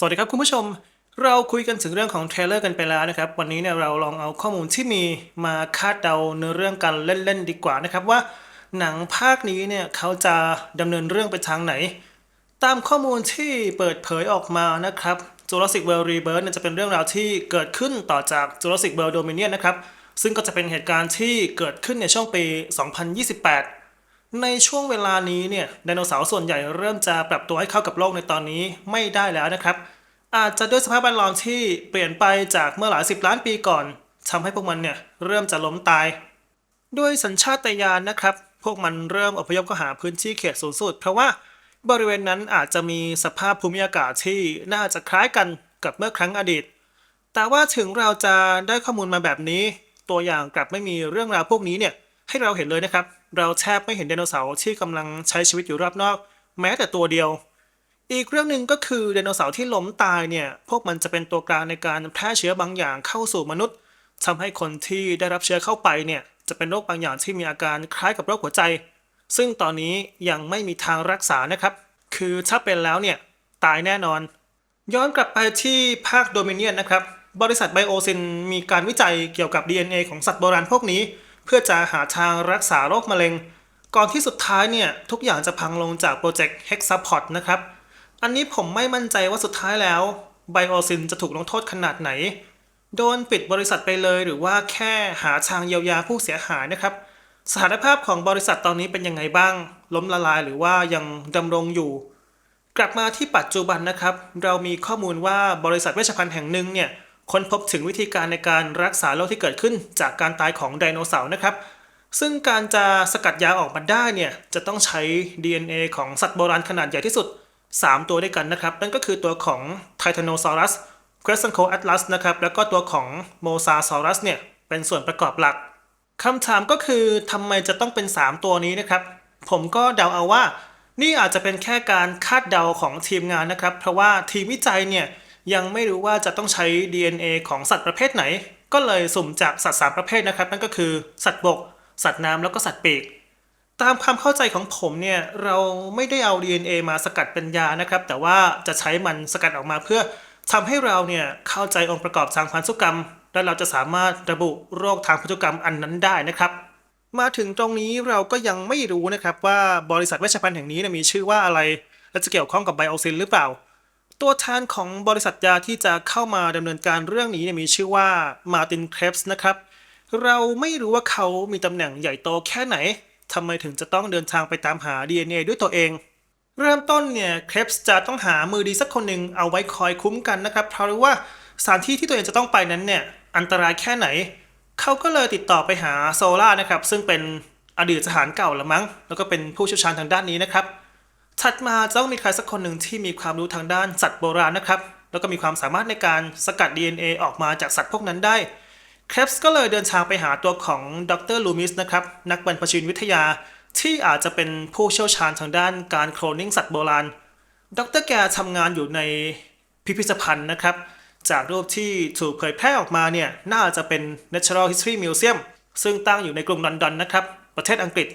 สวัสดีครับคุณผู้ชม เราคุยกันถึงเรื่องของเทรลเลอร์กันไปแล้วนะครับ วันนี้เนี่ยเราลองเอาข้อมูลที่มีมาคาดเดาเนื้อเรื่องกันเล่นๆดีกว่านะครับว่า หนังภาคนี้เนี่ยเขาจะดำเนินเรื่องไปทางไหน ตามข้อมูลที่เปิดเผยออกมานะครับ Jurassic World Rebirth เนี่ยจะเป็นเรื่องราวที่เกิดขึ้นต่อจาก Jurassic World Dominion นะครับซึ่งก็จะเป็นเหตุการณ์ที่เกิดขึ้นในช่วงปี 2028 ในช่วงเวลานี้เนี่ยไดโนเสาร์ส่วนใหญ่เริ่มจะปรับตัวให้เข้ากับโลกในตอนนี้ไม่ได้แล้วนะครับ อาจจะด้วยสภาพแวดล้อมที่เปลี่ยนไปจากเมื่อหลายสิบล้านปีก่อนทำให้พวกมันเนี่ยเริ่มจะล้มตาย ด้วยสัญชาตญาณนะครับ พวกมันเริ่มอพยพเข้าหาพื้นที่เขตสูงสุด เพราะว่าบริเวณนั้นอาจจะมีสภาพภูมิอากาศที่น่าจะคล้ายกันกับเมื่อครั้งอดีต แต่ว่าถึงเราจะได้ข้อมูลมาแบบนี้ ตัวอย่างกลับไม่มีเรื่องราวพวกนี้เนี่ยให้เราเห็นเลยนะครับ เราแทบไม่เห็นไดโนเสาร์ที่กำลังใช้ชีวิตอยู่รอบนอก แม้แต่ตัวเดียว อีกเรื่องหนึ่งก็คือไดโนเสาร์ที่ล้มตายเนี่ยพวกมันจะเป็นตัวกลางในการแพร่เชื้อบางอย่างเข้าสู่มนุษย์ทำให้คนที่ได้รับเชื้อเข้าไปเนี่ยจะเป็นโรคบางอย่างที่มีอาการคล้ายกับโรคหัวใจ ซึ่งตอนนี้ยังไม่มีทางรักษานะครับ คือถ้าเป็นแล้วเนี่ยตายแน่นอน ย้อนกลับไปที่ภาคโดมิเนียนนะครับบริษัทไบโอซินมีการวิจัยเกี่ยวกับ DNA ของสัตว์โบราณพวกนี้ เพื่อจะหาทางรักษาโรคมะเร็ง ก่อนที่สุดท้ายเนี่ยทุกอย่างจะพังลงจากโปรเจกต์ Hexapod นะครับ อันนี้ผมไม่มั่นใจว่าสุดท้ายแล้วไบโอซินจะถูกลงโทษขนาดไหน โดนปิดบริษัทไปเลยหรือว่าแค่หาทางเยียวยาผู้เสียหายนะครับ สถานภาพของบริษัทตอนนี้เป็นยังไงบ้าง ล้มละลายหรือว่ายังดำรงอยู่ กลับมาที่ปัจจุบันนะครับ เรามีข้อมูลว่าบริษัทเวชภัณฑ์แห่งหนึ่งเนี่ยค้นพบถึงวิธีการในการรักษาโรคที่เกิดขึ้นจากการตายของไดโนเสาร์นะครับ ซึ่งการจะสกัดยาออกมาได้เนี่ยจะต้องใช้ DNA ของสัตว์โบราณขนาดใหญ่ที่สุด 3 ตัวด้วยกันนะครับ นั่นก็คือตัวของ Titanosaurus c r e s c e n c o Atlas นะครับ แล้วก็ตัวของ Mosasaurus เนี่ย เป็นส่วนประกอบหลักคำถามก็คือทำไมจะต้องเป็น 3 ตัวนี้นะครับ ผมก็เดาเอาว่า นี่อาจจะเป็นแค่การคาดเดาของทีมงานนะครับ เพราะว่าทีมวิจัยเนี่ยยังไม่รู้ว่าจะต้องใช้ DNA ของสัตว์ประเภทไหน ก็เลยสุ่มจากสัตว์3ประเภทนะครับ นั่นก็คือสัตว์บก สัตว์น้ำแล้วก็สัตว์ปีก ตามความเข้าใจของผมเนี่ยเราไม่ได้เอา DNA มาสกัดเป็นยานะครับ แต่ว่าจะใช้มันสกัดออกมาเพื่อทำให้เราเนี่ยเข้าใจองค์ประกอบทางพันธุกรรม และเราจะสามารถระบุโรคทางพันธุกรรมอันนั้นได้นะครับ มาถึงตรงนี้เราก็ยังไม่รู้นะครับว่าบริษัทเวชภัณฑ์แห่งนี้มีชื่อว่าอะไร และจะเกี่ยวข้องกับไบโอซินหรือเปล่า ตัวแทนของบริษัทยาที่จะเข้ามาดำเนินการเรื่องนี้มีชื่อว่ามาตินเครปส์นะครับเราไม่รู้ว่าเขามีตำแหน่งใหญ่โตแค่ไหน ทำไมถึงจะต้องเดินทางไปตามหา DNA ด้วยตัวเอง เริ่มต้นเนี่ยเครปส์จะต้องหามือดีสักคนหนึ่งเอาไว้คอยคุ้มกันนะครับ เพราะรู้ว่าสถานที่ที่ตัวเองจะต้องไปนั้นเนี่ยอันตรายแค่ไหน เขาก็เลยติดต่อไปหาโซล่านะครับ ซึ่งเป็นอดีตทหารเก่าละมั้ง แล้วก็เป็นผู้เชี่ยวชาญทางด้านนี้นะครับ ถัดมาจะต้องมีใครสักคนหนึ่งที่มีความรู้ทางด้านสัตว์โบราณนะครับ แล้วก็มีความสามารถในการสกัด DNA ออกมาจากสัตว์พวกนั้นได้ เครปส์ก็เลยเดินทางไปหาตัวของดรลูมิสนะครับนักบรรพชีววิทยาที่อาจจะเป็นผู้เชี่ยวชาญทางด้านการโคลนนิ่งสัตว์โบราณ ดรแกทำงานอยู่ในพิพิธภัณฑ์นะครับ จากรูปที่ถูกเผยแพร่ออกมาเนี่ย น่าจะเป็น Natural History Museum ซึ่งตั้งอยู่ในกรุงลอนดอนนะครับ ประเทศอังกฤษ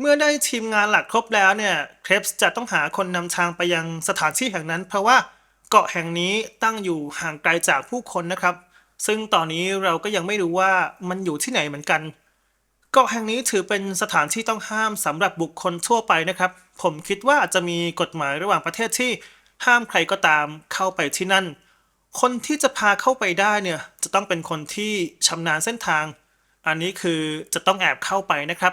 เมื่อได้ทีมงานหลักครบแล้วเนี่ยเครปส์จะต้องหาคนนำทางไปยังสถานที่แห่งนั้น เพราะว่าเกาะแห่งนี้ตั้งอยู่ห่างไกลจากผู้คนนะครับ ซึ่งตอนนี้เราก็ยังไม่รู้ว่ามันอยู่ที่ไหนเหมือนกัน เกาะแห่งนี้ถือเป็นสถานที่ต้องห้ามสำหรับบุคคลทั่วไปนะครับ ผมคิดว่าอาจจะมีกฎหมายระหว่างประเทศที่ห้ามใครก็ตามเข้าไปที่นั่น คนที่จะพาเข้าไปได้เนี่ยจะต้องเป็นคนที่ชำนาญเส้นทาง อันนี้คือจะต้องแอบเข้าไปนะครับ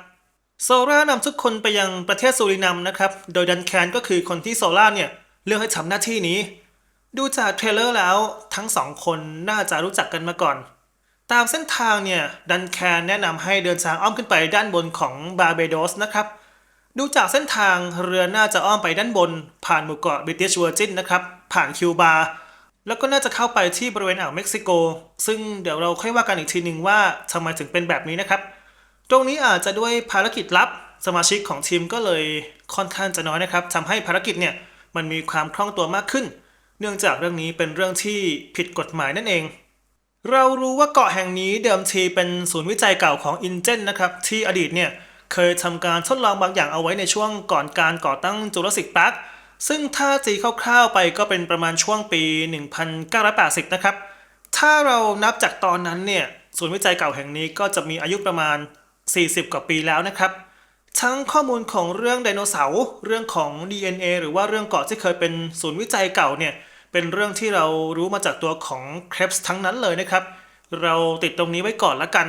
โซล่านำทุกคนไปยังประเทศสุรินัมนะครับ โดยดันแคนก็คือคนที่โซล่าเนี่ยเลือกให้ทำหน้าที่นี้ ดูจากเทรลเลอร์แล้วทั้งสองคนน่าจะรู้จักกันมาก่อน ตามเส้นทางเนี่ยดันแคนแนะนำให้เดินทางอ้อมขึ้นไปด้านบนของบาร์เบโดสนะครับ ดูจากเส้นทางเรือน่าจะอ้อมไปด้านบน ผ่านหมู่เกาะบริ i ิชเวอร์จินนะครับ ผ่านคิวบาแล้วก็น่าจะเข้าไปที่บริเวณอ่าวเม็กซิโก ซึ่งเดี๋ยวเราค่อยว่ากันอีกทีหนึ่งว่าทำไมถึงเป็นแบบนี้นะครับ ตรงนี้อาจจะด้วยภารกิจลับสมาชิกของทีมก็เลยค่อนข้างจะน้อยนะครับทำให้ภารกิจเนี่ยมันมีความคล่องตัวมากขึ้น เนื่องจากเรื่องนี้เป็นเรื่องที่ผิดกฎหมายนั่นเอง เรารู้ว่าเกาะแห่งนี้เดิมทีเป็นศูนย์วิจัยเก่าของอินเจนนะครับที่อดีตเนี่ยเคยทำการทดลองบางอย่างเอาไว้ในช่วงก่อนการก่อตั้งจูราสสิกพาร์คซึ่งถ้าตีคร่าวๆไปก็เป็นประมาณช่วงปี 1980 นะครับ ถ้าเรานับจากตอนนั้นเนี่ยศูนย์วิจัยเก่าแห่งนี้ก็จะมีอายุประมาณ 40 กว่าปีแล้วนะครับ ทั้งข้อมูลของเรื่องไดโนเสาร์เรื่องของ DNA หรือว่าเรื่องเกาะที่เคยเป็นศูนย์วิจัยเก่าเนี่ยเป็นเรื่องที่เรารู้มาจากตัวของเครปส์ทั้งนั้นเลยนะครับ เราติดตรงนี้ไว้ก่อนละกัน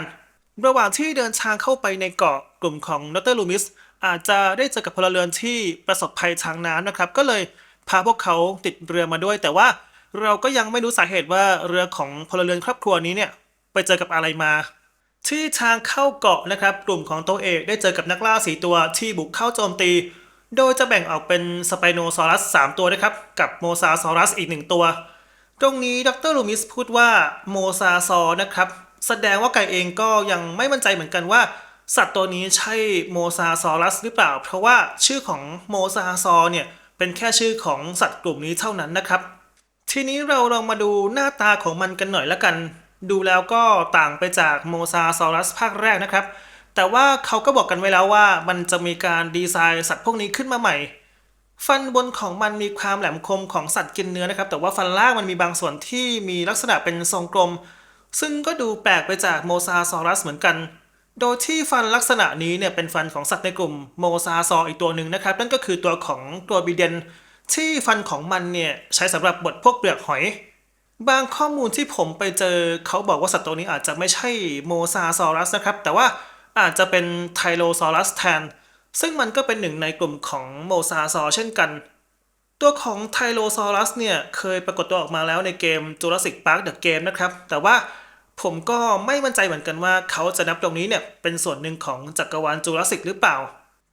ระหว่างที่เดินทางเข้าไปในเกาะกลุ่มของดรลูมิสอาจจะได้เจอกับพลเรือนที่ประสบภัยทางน้ำนะครับ ก็เลยพาพวกเขาติดเรือมาด้วย แต่ว่าเราก็ยังไม่รู้สาเหตุว่าเรือของพลเรือนครอบครัวนี้เนี่ยไปเจอกับอะไรมา ที่ทางเข้าเกาะนะครับ กลุ่มของตัวเอกได้เจอกับนักล่าสีตัวที่บุกเข้าโจมตี โดยจะแบ่งออกเป็นสไปโนซอรัส 3 ตัวนะครับ กับโมซาซอรัสอีก 1 ตัว ตรงนี้ดรลูมิสพูดว่าโมซาซอนะครับ แสดงว่าไก่เองก็ยังไม่มั่นใจเหมือนกันว่า สัตว์ตัวนี้ใช่โมซาซอรัสหรือเปล่า เพราะว่าชื่อของโมซาซอเนี่ยเป็นแค่ชื่อของสัตว์กลุ่มนี้เท่านั้นนะครับ ทีนี้เราลองมาดูหน้าตาของมันกันหน่อยละกัน ดูแล้วก็ต่างไปจากโมซาซอรัสภาคแรกนะครับ แต่ว่าเขาก็บอกกันไว้แล้วว่ามันจะมีการดีไซน์สัตว์พวกนี้ขึ้นมาใหม่ ฟันบนของมันมีความแหลมคมของสัตว์กินเนื้อนะครับ แต่ว่าฟันล่างมันมีบางส่วนที่มีลักษณะเป็นทรงกลม ซึ่งก็ดูแปลกไปจากโมซาซอรัสเหมือนกัน โดยที่ฟันลักษณะนี้เนี่ยเป็นฟันของสัตว์ในกลุ่มโมซาซออีกตัวหนึ่งนะครับ นั่นก็คือตัวของตัวบีเดนที่ฟันของมันเนี่ยใช้สำหรับบดพวกเปลือกหอย บางข้อมูลที่ผมไปเจอเขาบอกว่าสัตว์ตัวนี้อาจจะไม่ใช่โมซาซอรัสนะครับ แต่ว่าอาจจะเป็นไทโลซอรัสแทน ซึ่งมันก็เป็นหนึ่งในกลุ่มของโมซาซอเช่นกัน ตัวของไทโลซอรัสเนี่ย เคยปรากฏตัวออกมาแล้วในเกม Jurassic Park The Game นะครับ แต่ว่าผมก็ไม่มั่นใจเหมือนกันว่าเขาจะนับตรงนี้เนี่ย เป็นส่วนหนึ่งของจักรวาลจูราสสิกหรือเปล่า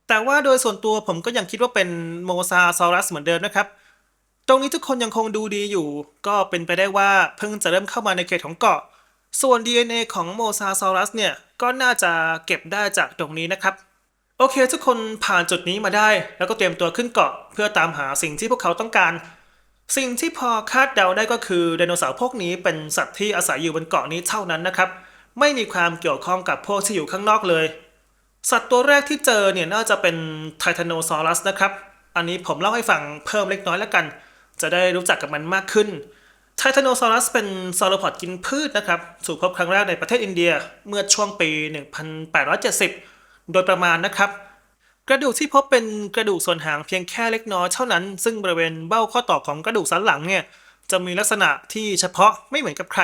แต่ว่าโดยส่วนตัวผมก็ยังคิดว่าเป็นโมซาซอรัสเหมือนเดิมนะครับ ตรงนี้ทุกคนยังคงดูดีอยู่ ก็เป็นไปได้ว่าเพิ่งจะเริ่มเข้ามาในเขตของเกาะ ส่วน DNA ของโมซาซอรัสเนี่ย ก็น่าจะเก็บได้จากตรงนี้นะครับ โอเคทุกคนผ่านจุดนี้มาได้ แล้วก็เตรียมตัวขึ้นเกาะ เพื่อตามหาสิ่งที่พวกเขาต้องการ สิ่งที่พอคาดเดาได้ก็คือไดโนเสาร์พวกนี้เป็นสัตว์ที่อาศัยอยู่บนเกาะนี้เท่านั้นนะครับ ไม่มีความเกี่ยวข้องกับพวกที่อยู่ข้างนอกเลย สัตว์ตัวแรกที่เจอเนี่ยน่าจะเป็นไททานโนซอรัสนะครับ อันนี้ผมเล่าให้ฟังเพิ่มเล็กน้อยแล้วกัน จะได้รู้จักกับมันมากขึ้นไททานโนซอรัสเป็นซอโรพอดกินพืชนะครับถูกพบครั้งแรกในประเทศอินเดียเมื่อช่วงปี 1870 โดยประมาณนะครับ กระดูกที่พบเป็นกระดูกส่วนหางเพียงแค่เล็กน้อยเท่านั้น ซึ่งบริเวณเบ้าข้อต่อของกระดูกสันหลังเนี่ยจะมีลักษณะที่เฉพาะไม่เหมือนกับใคร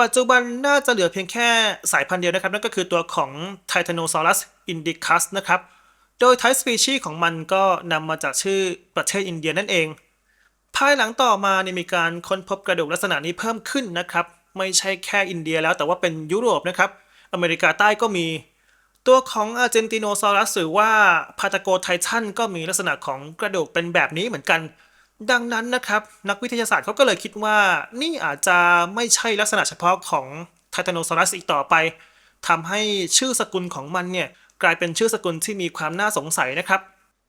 ปัจจุบันน่าจะเหลือเพียงแค่สายพันธุ์เดียวนะครับ นั่นก็คือตัวของ Titanosaurus indicus นะครับ โดย type species ของมันก็นำมาจากชื่อประเทศอินเดียนั่นเอง ภายหลังต่อมาเนี่ยมีการค้นพบกระดูกลักษณะนี้เพิ่มขึ้นนะครับ ไม่ใช่แค่อินเดียแล้วแต่ว่าเป็นยุโรปนะครับ อเมริกาใต้ก็มี ตัวของอาร์เจนติโนซอรัสหรือว่าพาตาโกไททันก็มีลักษณะของกระดูกเป็นแบบนี้เหมือนกัน ดังนั้นนะครับ นักวิทยาศาสตร์เขาก็เลยคิดว่า นี่อาจจะไม่ใช่ลักษณะเฉพาะของไททานโนซอรัสอีกต่อไปทำให้ชื่อสกุลของมันเนี่ยกลายเป็นชื่อสกุลที่มีความน่าสงสัยนะครับ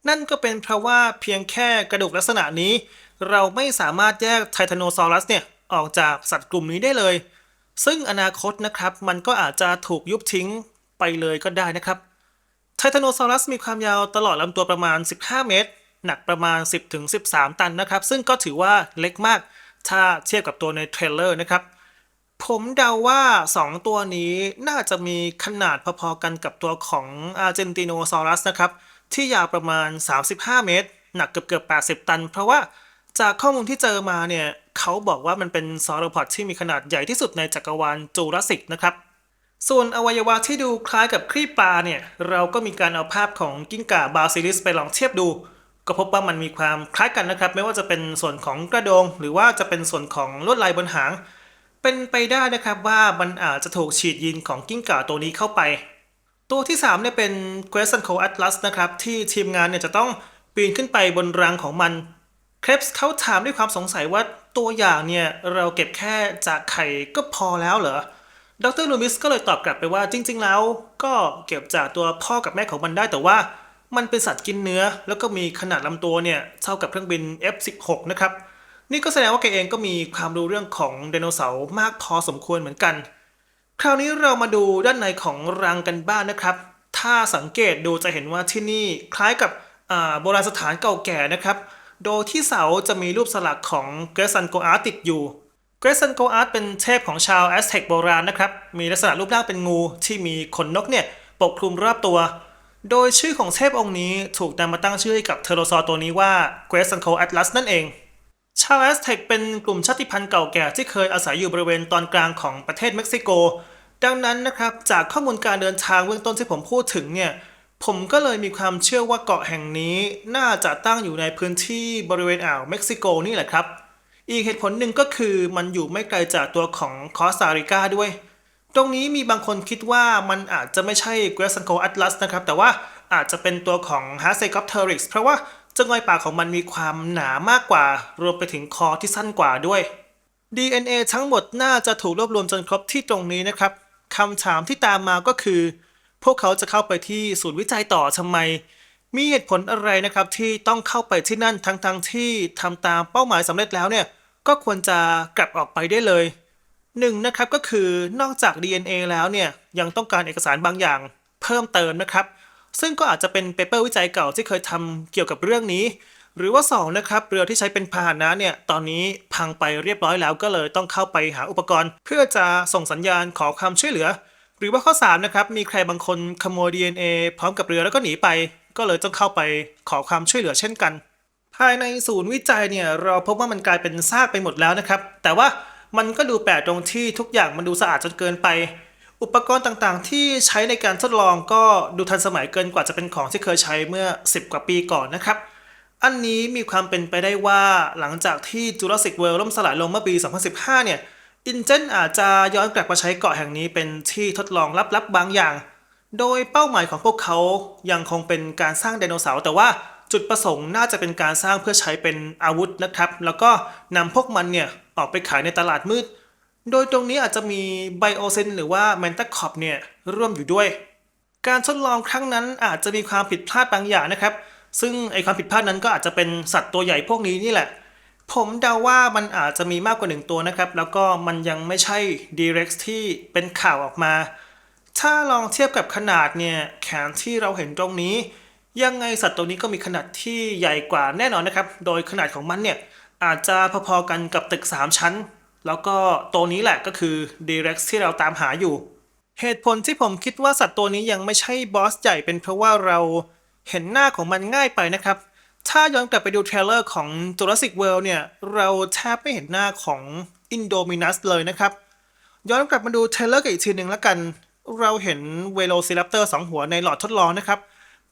นั่นก็เป็นเพราะว่าเพียงแค่กระดูกลักษณะนี้ เราไม่สามารถแยกไททานโนซอรัสเนี่ยออกจากสัตว์กลุ่มนี้ได้เลย ซึ่งอนาคตนะครับมันก็อาจจะถูกยุบทิ้งไปเลยก็ได้นะครับ ไททานโนซอรัสมีความยาวตลอดลำตัวประมาณ 15 เมตร หนักประมาณ 10-13 ตันนะครับ ซึ่งก็ถือว่าเล็กมากถ้าเทียบกับตัวในเทรลเลอร์นะครับ ผมเดาว่า 2 ตัวนี้น่าจะมีขนาดพอๆกันกับตัวของอาร์เจนติโนซอรัสนะครับ ที่ยาวประมาณ 35 เมตร หนักเกือบๆ80 ตัน เพราะว่า จากข้อมูลที่เจอมาเนี่ยเขาบอกว่ามันเป็นซอโรพอดที่มีขนาดใหญ่ที่สุดในจักรวาลจูราสสิกนะครับ ส่วนอวัยวะที่ดูคล้ายกับครีบปลาเนี่ยเราก็มีการเอาภาพของกิ้งก่าบาซิลิสไปลองเทียบดู ก็พบว่ามันมีความคล้ายกันนะครับ ไม่ว่าจะเป็นส่วนของกระโดง หรือว่าจะเป็นส่วนของลวดลายบนหาง เป็นไปได้นะครับว่ามันอาจจะถูกฉีดยีนของกิ้งก่าตัวนี้เข้าไป ตัวที่3เนี่ยเป็น q u e s t o n c o Atlas นะครับที่ทีมงานเนี่ยจะต้องปีนขึ้นไปบนรังของมัน เครปส์เขาถามด้วยความสงสัยว่าตัวอย่างเนี่ยเราเก็บแค่จากไข่ก็พอแล้วเหรอ ดรลูมิสก็เลยตอบกลับไปว่าจริง ๆ แล้ว ก็เก็บจากตัวพ่อกับแม่ของมันได้แต่ว่า มันเป็นสัตว์กินเนื้อ แล้วก็มีขนาดลำตัวเนี่ยเท่ากับเครื่องบิน F16 นะครับ นี่ก็แสดงว่าแกเองก็มีความรู้เรื่องของไดโนเสาร์มากพอสมควรเหมือนกัน คราวนี้เรามาดูด้านในของรังกันบ้างนะครับ ถ้าสังเกตดูจะเห็นว่าที่นี่คล้ายกับโบราณสถานเก่าแก่นะครับ โดยที่เสาจะมีรูปสลักของเกรซันโกอาร์ติดอยู่เกรซันโกอาร์ตเป็นเทพของชาวแอสเท็กโบราณนะครับ มีลักษณะรูปร่างเป็นงูที่มีขนนกเนี่ยปกคลุมรอบตัว โดยชื่อของเทพองค์นี้ถูกนำมาตั้งชื่อให้กับเทโรซอตัวนี้ว่าเกรซันโกแอตลัสนั่นเอง ชาวแอสเท็กเป็นกลุ่มชาติพันธุ์เก่าแก่ที่เคยอาศัยอยู่บริเวณตอนกลางของประเทศเม็กซิโก ดังนั้นนะครับจากข้อมูลการเดินทางเบื้องต้นที่ผมพูดถึงเนี่ย ผมก็เลยมีความเชื่อว่าเกาะแห่งนี้น่าจะตั้งอยู่ในพื้นที่บริเวณอ่าวเม็กซิโกนี่แหละครับ อีกเหตุผลหนึ่งก็คือมันอยู่ไม่ไกลจากตัวของคอสตาริกาด้วย ตรงนี้มีบางคนคิดว่ามันอาจจะไม่ใช่เกรซันโกอัตลัสนะครับ แต่ว่าอาจจะเป็นตัวของฮาเซกอปเทอริกเพราะว่าจงอยปากของมันมีความหนามากกว่า รวมไปถึงคอที่สั้นกว่าด้วย DNA ทั้งหมดน่าจะถูกรวบรวมจนครบที่ตรงนี้นะครับคำถามที่ตามมาก็คือ พวกเขาจะเข้าไปที่ศูนย์วิจัยต่อทำไม มีเหตุผลอะไรนะครับที่ต้องเข้าไปที่นั่นทั้งๆที่ทำตามเป้าหมายสำเร็จแล้วเนี่ยก็ควรจะกลับออกไปได้เลยหนึ่งนะครับก็คือนอกจาก DNA แล้วเนี่ยยังต้องการเอกสารบางอย่างเพิ่มเติมนะครับ ซึ่งก็อาจจะเป็นเปเปอร์วิจัยเก่าที่เคยทำเกี่ยวกับเรื่องนี้ หรือว่า 2 นะครับ เรือที่ใช้เป็นพาหนะเนี่ยตอนนี้พังไปเรียบร้อยแล้วก็เลยต้องเข้าไปหาอุปกรณ์ เพื่อจะส่งสัญญาณขอความช่วยเหลือ รือว่าข้อ 3 นะครับ มีใครบางคนขโมย DNA พร้อมกับเรือแล้วก็หนีไป ก็เลยต้องเข้าไปขอความช่วยเหลือเช่นกัน ภายในศูนย์วิจัยเนี่ยเราพบว่ามันกลายเป็นซากไปหมดแล้วนะครับ แต่ว่ามันก็ดูแปลกตรงที่ทุกอย่างมันดูสะอาดจนเกินไป อุปกรณ์ต่างๆ ที่ใช้ในการทดลองก็ดูทันสมัยเกินกว่าจะเป็นของที่เคยใช้เมื่อ 10 กว่าปีก่อนนะครับ อันนี้มีความเป็นไปได้ว่าหลังจากที่ Jurassic World ล่มสลายลงเมื่อปี 2015 เนี่ย อินเจนอาจจะย้อนกลับมาใช้เกาะแห่งนี้เป็นที่ทดลองลับๆบางอย่าง โดยเป้าหมายของพวกเขายังคงเป็นการสร้างไดโนเสาร์แต่ว่าจุดประสงค์น่าจะเป็นการสร้างเพื่อใช้เป็นอาวุธนะครับ แล้วก็นำพวกมันเนี่ยออกไปขายในตลาดมืด โดยตรงนี้อาจจะมีไบโอเซนหรือว่าแมนตาคอปเนี่ยร่วมอยู่ด้วย การทดลองครั้งนั้นอาจจะมีความผิดพลาดบางอย่างนะครับ ซึ่งไอความผิดพลาดนั้นก็อาจจะเป็นสัตว์ตัวใหญ่พวกนี้นี่แหละ ผมเดาว่ามันอาจจะมีมากกว่าหนึ่งตัวนะครับ แล้วก็มันยังไม่ใช่ Direct ที่เป็นข่าวออกมา ถ้าลองเทียบกับขนาดเนี่ยแขนที่เราเห็นตรงนี้ ยังไงสัตว์ตัวนี้ก็มีขนาดที่ใหญ่กว่าแน่นอนนะครับ โดยขนาดของมันเนี่ยอาจจะพอๆกันกับตึก 3 ชั้น แล้วก็ตัวนี้แหละก็คือ Direct ที่เราตามหาอยู่ เหตุผลที่ผมคิดว่าสัตว์ตัวนี้ยังไม่ใช่บอสใหญ่เป็นเพราะว่าเราเห็นหน้าของมันง่ายไปนะครับ ถ้าย้อนกลับไปดูเทรลเลอร์ของ Jurassic World เนี่ย เราแทบไม่เห็นหน้าของ Indominus เลยนะครับ ย้อนกลับมาดูเทรลเลอร์กันอีกทีหนึ่งแล้วกัน เราเห็นเวโ c ซิ r ปเตอร์สองหัวในหลอดทดลองนะครับ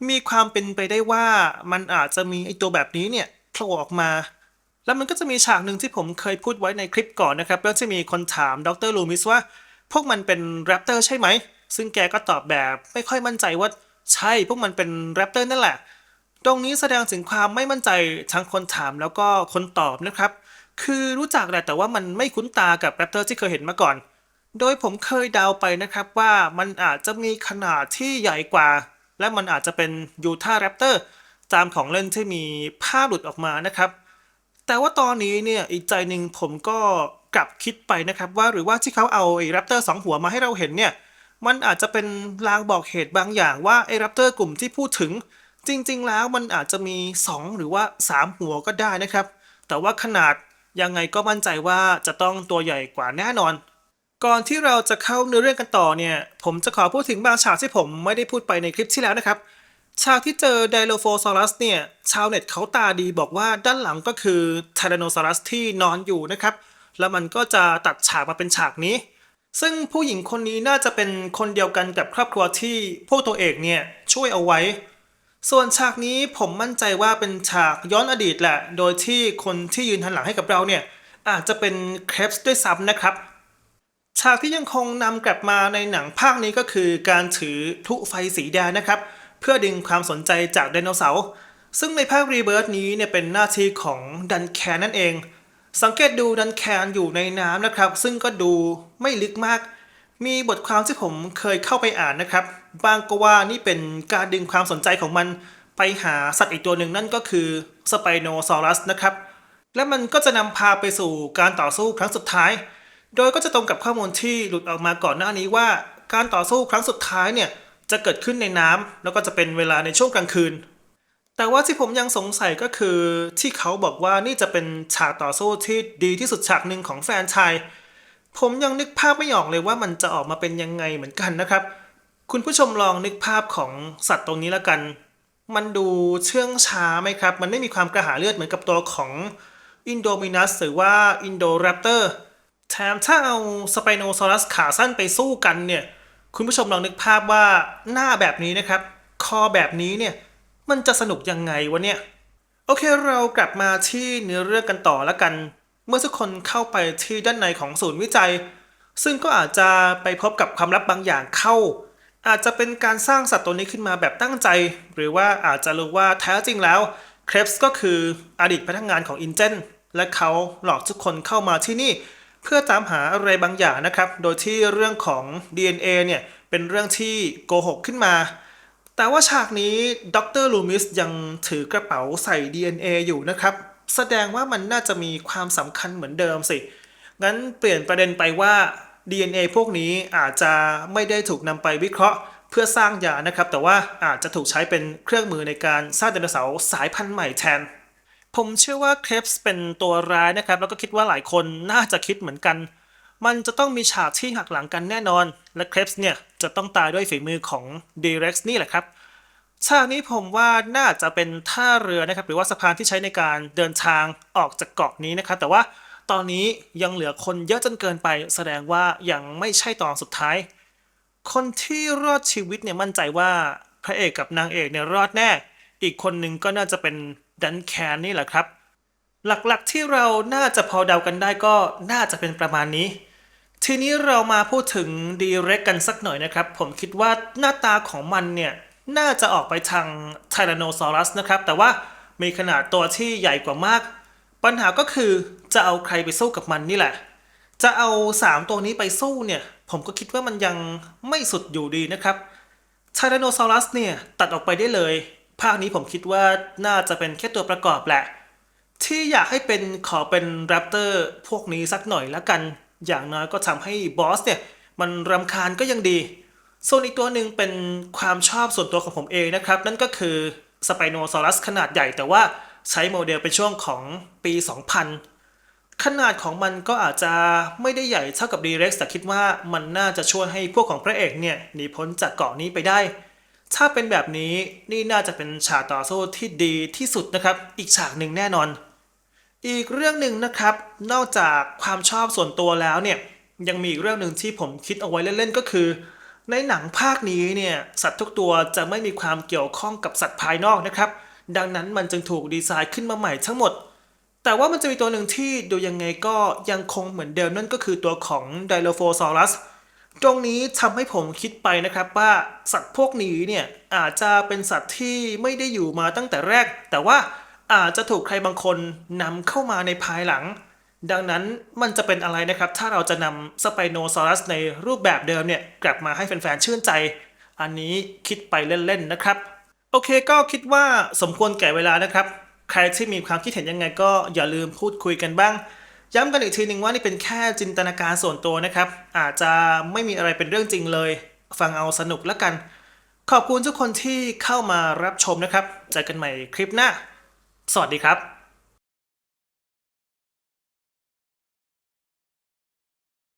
มีความเป็นไปได้ว่ามันอาจจะมีไอตัวแบบนี้เนี่ยโผล่ออกมา แล้วมันก็จะมีฉากหนึ่งที่ผมเคยพูดไว้ในคลิปก่อนนะครับแล้วจะมีคนถามดรลูมิสว่า พวกมันเป็นแรปเตอร์ใช่ไหม ซึ่งแกก็ตอบแบบไม่ค่อยมั่นใจว่าใช่พวกมันเป็นแรปเตอร์นั่นแหละ ตรงนี้แสดงถึงความไม่มั่นใจทั้งคนถามแล้วก็คนตอบนะครับ คือรู้จักแหละแต่ว่ามันไม่คุ้นตากับแรปเตอร์ที่เคยเห็นมาก่อน โดยผมเคยเดาไปนะครับว่ามันอาจจะมีขนาดที่ใหญ่กว่า และมันอาจจะเป็นยูทาแรปเตอร์ตามของเล่นที่มีภาพหลุดออกมานะครับ แต่ว่าตอนนี้เนี่ยอีกใจหนึ่งผมก็กลับคิดไปนะครับว่าหรือว่าที่เขาเอาไอ้แรปเตอร์สองหัวมาให้เราเห็นเนี่ยมันอาจจะเป็นลางบอกเหตุบางอย่างว่าไอ้แรปเตอร์กลุ่มที่พูดถึง จริงๆแล้วมันอาจจะมี 2 หรือว่า 3 หัวก็ได้นะครับ แต่ว่าขนาดยังไงก็มั่นใจว่าจะต้องตัวใหญ่กว่าแน่นอน ก่อนที่เราจะเข้าเนื้อเรื่องกันต่อเนี่ย ผมจะขอพูดถึงบางฉากที่ผมไม่ได้พูดไปในคลิปที่แล้วนะครับ ฉากที่เจอไดโลโฟซอรัสเนี่ย ชาวเน็ตเขาตาดีบอกว่าด้านหลังก็คือไทแรโนซอรัสที่นอนอยู่นะครับ แล้วมันก็จะตัดฉากมาเป็นฉากนี้ ซึ่งผู้หญิงคนนี้น่าจะเป็นคนเดียวกันกับครอบครัวที่พวกตัวเอกเนี่ยช่วยเอาไว้ ส่วนฉากนี้ผมมั่นใจว่าเป็นฉากย้อนอดีตแหละ โดยที่คนที่ยืนหันหลังให้กับเราเนี่ย อาจจะเป็นเครปส์ด้วยซ้ำนะครับ ฉากที่ยังคงนำกลับมาในหนังภาคนี้ก็คือการถือพลุไฟสีแดงนะครับ เพื่อดึงความสนใจจากไดโนเสาร์ซึ่งในภาครีเบิร์ h นี้เนี่ยเป็นหน้าที่ของดันแคนนั่นเอง สังเกตดูดันแคนอยู่ในน้ำนะครับ ซึ่งก็ดูไม่ลึกมาก มีบทความที่ผมเคยเข้าไปอ่านนะครับ บางก็ว่านี่เป็นการดึงความสนใจของมันไปหาสัตว์อีกตัวหนึ่งนั่นก็คือสไปโนซอรัสนะครับ และมันก็จะนำพาไปสู่การต่อสู้ครั้งสุดท้าย โดยก็จะตรงกับข้อมูลที่หลุดออกมาก่อนหน้านี้ว่า การต่อสู้ครั้งสุดท้ายเนี่ยจะเกิดขึ้นในน้ำแล้วก็จะเป็นเวลาในช่วงกลางคืน แต่ว่าที่ผมยังสงสัยก็คือที่เขาบอกว่านี่จะเป็นฉากต่อสู้ที่ดีที่สุดฉากหนึ่งของแฟนชาย ผมยังนึกภาพไม่ออกเลยว่ามันจะออกมาเป็นยังไงเหมือนกันนะครับ คุณผู้ชมลองนึกภาพของสัตว์ตรงนี้แล้วกัน มันดูเชื่องช้าไหมครับ มันไม่มีความกระหายเลือดเหมือนกับตัวของอินโดมินัสหรือว่าอินโดแรปเตอร์แถมถ้าเอาสไปโนซอรัสขาสั้นไปสู้กันเนี่ยคุณผู้ชมลองนึกภาพว่าหน้าแบบนี้นะครับ คอแบบนี้เนี่ย มันจะสนุกยังไงวะเนี่ย โอเคเรากลับมาที่เนื้อเรื่องกันต่อแล้วกัน มื่อทุกคนเข้าไปที่ด้านในของศูนย์วิจัย ซึ่งก็อาจจะไปพบกับความลับบางอย่างเข้า อาจจะเป็นการสร้างสัตว์ตัวนี้ขึ้นมาแบบตั้งใจ หรือว่าอาจจะรู้ว่าแท้จริงแล้วเครปส์ก็คืออดีตพนักงานของอินเจนและเขาหลอกทุกคนเข้ามาที่นี่เพื่อตามหาอะไรบางอย่างนะครับ โดยที่เรื่องของ DNA เนี่ยเป็นเรื่องที่โกหกขึ้นมา แต่ว่าฉากนี้ดรลูมิสยังถือกระเป๋าใส่ DNA อยู่นะครับ แสดงว่ามันน่าจะมีความสำคัญเหมือนเดิมสิ งั้นเปลี่ยนประเด็นไปว่า DNA พวกนี้อาจจะไม่ได้ถูกนำไปวิเคราะห์เพื่อสร้างยานะครับ แต่ว่าอาจจะถูกใช้เป็นเครื่องมือในการสร้างไดโนเสาร์สายพันธุ์ใหม่แทน ผมเชื่อว่าเครปส์เป็นตัวร้ายนะครับ แล้วก็คิดว่าหลายคนน่าจะคิดเหมือนกัน มันจะต้องมีฉากที่หักหลังกันแน่นอน และเครปส์เนี่ยจะต้องตายด้วยฝีมือของ D-Rex นี่แหละครับ ฉากนี้ผมว่าน่าจะเป็นท่าเรือนะครับ หรือว่าสะพานที่ใช้ในการเดินทางออกจากเกาะนี้นะครับ แต่ว่าตอนนี้ยังเหลือคนเยอะจนเกินไป แสดงว่ายังไม่ใช่ตอนสุดท้าย คนที่รอดชีวิตเนี่ยมั่นใจว่าพระเอกกับนางเอกเนี่ยรอดแน่ อีกคนหนึ่งก็น่าจะเป็นดันแคนนี่แหละครับ หลักๆที่เราน่าจะพอเดากันได้ก็น่าจะเป็นประมาณนี้ ทีนี้เรามาพูดถึงดีเร็กกันสักหน่อยนะครับ ผมคิดว่าหน้าตาของมันเนี่ย น่าจะออกไปทางไทแรโนซอรัสนะครับ แต่ว่ามีขนาดตัวที่ใหญ่กว่ามาก ปัญหาก็คือจะเอาใครไปสู้กับมันนี่แหละ จะเอา 3 ตัวนี้ไปสู้เนี่ย ผมก็คิดว่ามันยังไม่สุดอยู่ดีนะครับไทแรโนซอรัสเนี่ย ตัดออกไปได้เลย ภาคนี้ผมคิดว่าน่าจะเป็นแค่ตัวประกอบแหละ ที่อยากให้เป็นขอเป็นแรปเตอร์พวกนี้สักหน่อยแล้วกัน อย่างน้อยก็ทำให้บอสเนี่ย มันรำคาญก็ยังดี ส่วนอีกตัวหนึ่งเป็นความชอบส่วนตัวของผมเองนะครับ นั่นก็คือสไปโนซอรัสขนาดใหญ่แต่ว่าใช้โมเดลเป็นช่วงของปี 2000 ขนาดของมันก็อาจจะไม่ได้ใหญ่เท่ากับ D-Rex แต่คิดว่ามันน่าจะช่วยให้พวกของพระเอกเนี่ยหนีพ้นจากเกาะนี้ไปได้ ถ้าเป็นแบบนี้นี่น่าจะเป็นฉากต่อสู้ที่ดีที่สุดนะครับ อีกฉากหนึ่งแน่นอน อีกเรื่องหนึ่งนะครับ นอกจากความชอบส่วนตัวแล้วเนี่ยยังมีอีกเรื่องหนึ่งที่ผมคิดเอาไว้เล่นๆก็คือ ในหนังภาคนี้เนี่ยสัตว์ทุกตัวจะไม่มีความเกี่ยวข้องกับสัตว์ภายนอกนะครับ ดังนั้นมันจึงถูกดีไซน์ขึ้นมาใหม่ทั้งหมด แต่ว่ามันจะมีตัวหนึ่งที่ดูยังไงก็ยังคงเหมือนเดิมนั่นก็คือตัวของไดโลโฟซอรัสตรงนี้ทำให้ผมคิดไปนะครับว่าสัตว์พวกนี้เนี่ยอาจจะเป็นสัตว์ที่ไม่ได้อยู่มาตั้งแต่แรก แต่ว่าอาจจะถูกใครบางคนนำเข้ามาในภายหลัง ดังนั้นมันจะเป็นอะไรนะครับ ถ้าเราจะนำสไปโนซอรัสในรูปแบบเดิมเนี่ยกลับมาให้แฟนๆชื่นใจ อันนี้คิดไปเล่นๆนะครับ โอเคก็คิดว่าสมควรแก่เวลานะครับ ใครที่มีความคิดเห็นยังไงก็อย่าลืมพูดคุยกันบ้าง ย้ำกันอีกทีหนึ่งว่านี่เป็นแค่จินตนาการส่วนตัวนะครับ อาจจะไม่มีอะไรเป็นเรื่องจริงเลย ฟังเอาสนุกแล้วกัน ขอบคุณทุกคนที่เข้ามารับชมนะครับเจอกันใหม่คลิปหน้า สวัสดีครับ